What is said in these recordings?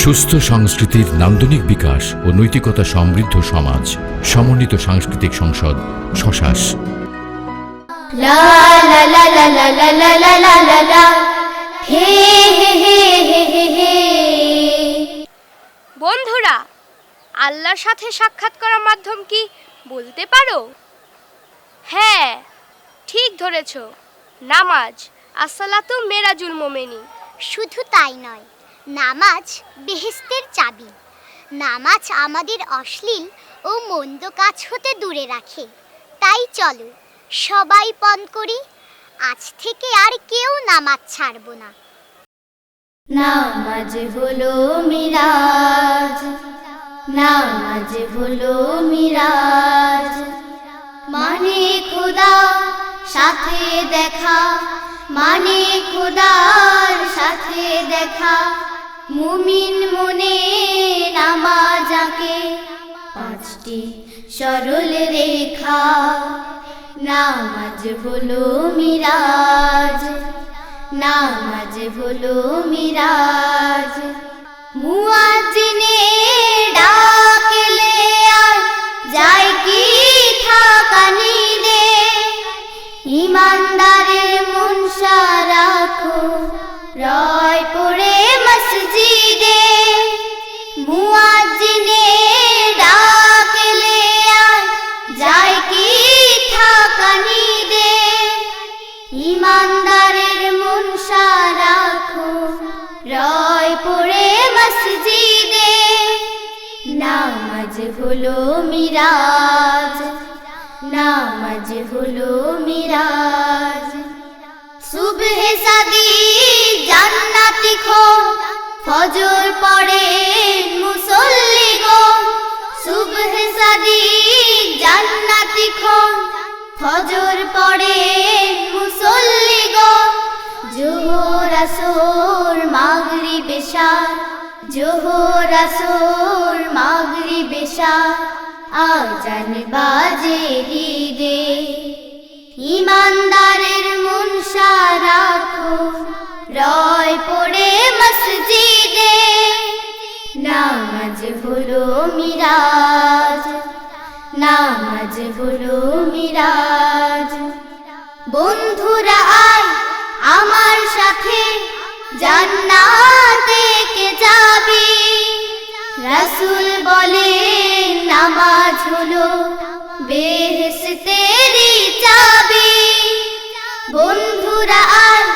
সুস্থ সংস্কৃতির নান্দনিক বিকাশ ও নৈতিকতা সমৃদ্ধ সমাজ সমন্বিত সাংস্কৃতিক সংসদ শশাস বন্ধুরা আল্লাহর সাথে সাক্ষাৎ করার মাধ্যম কি বলতে পারো হ্যাঁ ঠিক ধরেছ নামাজ আসলাত মেরাজুল মোমেনি শুধু তাই নয় নামাজ বেহেস্তের চাবি। নামাজ আমাদের অশ্লীল ও মন্দ কাজ হতে দূরে রাখে। তাই চলো, সবাই পণ করি, আজ থেকে আর কেউ নামাজ ছাড়ব না। নামাজ হলো মিরাজ, নামাজ হলো মিরাজ। মানে খোদা সাথে দেখা মানে খোদার সাথে দেখা। মুমিন মনে নামাজ আঁকে পাঁচটি সরল রেখা, নামাজ হলো মিরাজ, নামাজ হলো মিরাজ। মুয়াজিনে ডাকলে মসজিদে নামাজ হলো মিরাজ, নামাজ হলো মিরাজ। সুবহে সাদি জান্নাতি খো, ফজর পড়ে মুসল্লি গো। সুবহে সাদি জান্নাতি খো, ফজর পড়ে মুসল্লি গো। জোহর আসর মাগরি বেশা জোহর, আসর আজান বাজে ইমানদারের মন রাখো, রয় পড়ে মসজিদে। নামাজ হলো মিরাজ, নামাজ হলো মিরাজ। বন্ধুরা, আয় আমার সাথে, জান্নাতে কে যাবি। রাসূল বলে নামাজ হলো বেহেশতেরই চাবি। বন্ধুরা আয়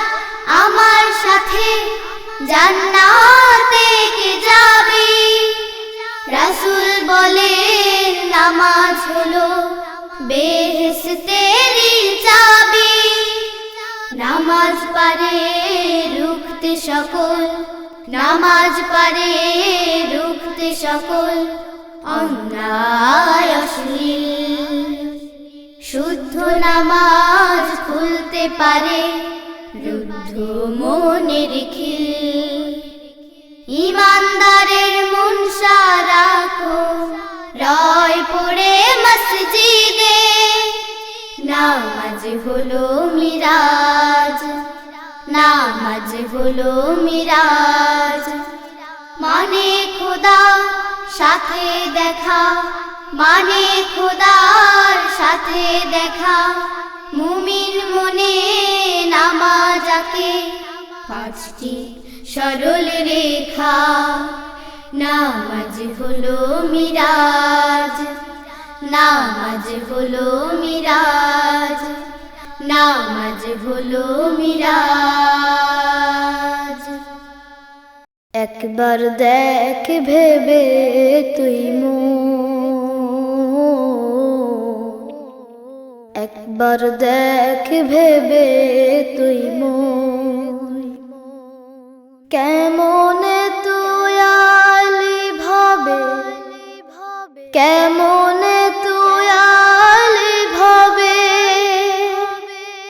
আমার সাথে জান্নাতে কে যাবি? রাসূল বলে নামাজ হলো বেহেশতেরই চাবি। নামাজ পারে রুখতে সকল নামাজ পারে রুখতে সকল অন্যায় অশ্লীল। শুদ্ধ নামাজ খুলতে পারে, রুদ্ধ মনের খিল। ইমানদারের মন রাখো, রয় পড়ে মসজিদে। নামাজ হলো মিরাজ। নামাজ হলো মিরাজ। মানে খোদা সাথে দেখা মানে খোদার সাথে দেখা। মুমিন মনে নামাজ আঁকে, পাঁচটি সরল রেখা। নামাজ হলো মিরাজ নামাজ হলো মিরাজ নামাজ হলো মিরাজ। একবার দেখ ভেবে তুই মো একবার দেখ ভেবে তুই মো কেমন তুই আলি ভাবে? কেমন